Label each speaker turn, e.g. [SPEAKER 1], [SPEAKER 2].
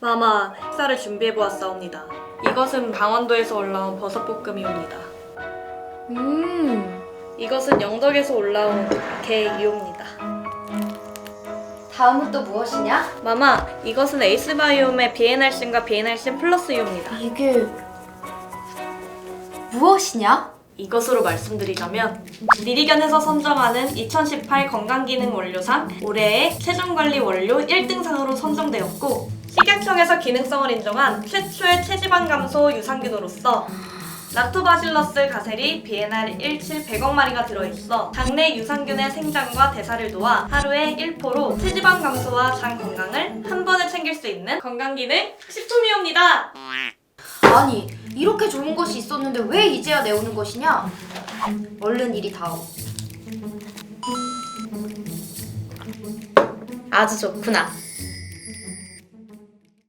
[SPEAKER 1] 마마, 식사를 준비해 보았사옵니다. 이것은 강원도에서 올라온 버섯볶음이옵니다.
[SPEAKER 2] 음,
[SPEAKER 1] 이것은 영덕에서 올라온 게이옵니다.
[SPEAKER 2] 다음은 또 무엇이냐?
[SPEAKER 1] 마마, 이것은 에이스바이옴의 비엔알신과 비엔알신 플러스이옵니다.
[SPEAKER 2] 이게 무엇이냐?
[SPEAKER 1] 이것으로 말씀드리자면 미리견에서 선정하는 2018 건강기능 원료상 올해의 체중관리 원료 1등상으로 선정되었고 식약청에서 기능성을 인정한 최초의 체지방 감소 유산균으로서 락토바실러스 가세리 비엔알 17 100억 마리가 들어있어 당내 유산균의 생장과 대사를 도와 하루에 1포로 체지방 감소와 장 건강을 한 번에 챙길 수 있는 건강기능 식품이옵니다.
[SPEAKER 2] 아니, 이렇게 좋은 것이 있었는데 왜 이제야 내오는 것이냐? 얼른 이리 다오. 아주 좋구나.